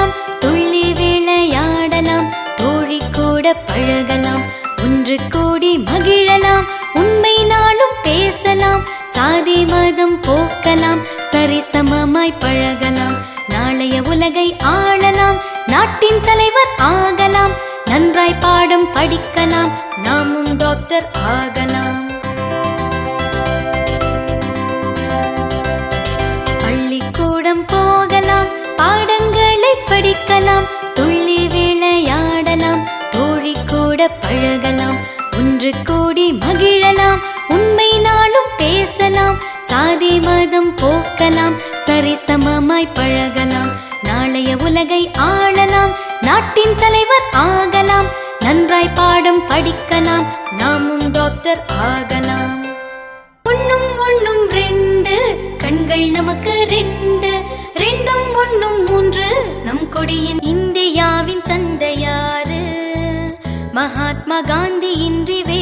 ஆடலாம் துள்ளி விளையாடலாம் தோழி கூட பழகலாம் ஒன்று கூடி மகிழலாம் உண்மை நாளும் பேசலாம் சாதி மதம் போக்கலாம் சரிசமமாய் பழகலாம் நாளைய உலகை ஆளலாம் நாட்டின் தலைவர் ஆகலாம் நன்றாய் பாடம் படிக்கலாம் நாமும் டாக்டர் ஆ படிக்கலாம் துள்ளி விளையாடலாம் தோழி கூட பழகலாம் ஒன்று கூடி மகிழலாம் உண்மை நாளும் பேசலாம் சாதி மதம் போக்கலாம் சரி சமமாய் பழகலாம் நாளைய உலகை ஆளலாம் நாட்டின் தலைவர் ஆகலாம் நன்றாய் பாடம் படிக்கலாம் நாமும் டாக்டர் ஆகலாம். ஒண்ணும் ஒண்ணும் ரெண்டு கண்கள் நமக்கு ரெண்டு ரெண்டும் ஒன்னும் மூன்று மகாத்மா காந்தி இன்றி வேறு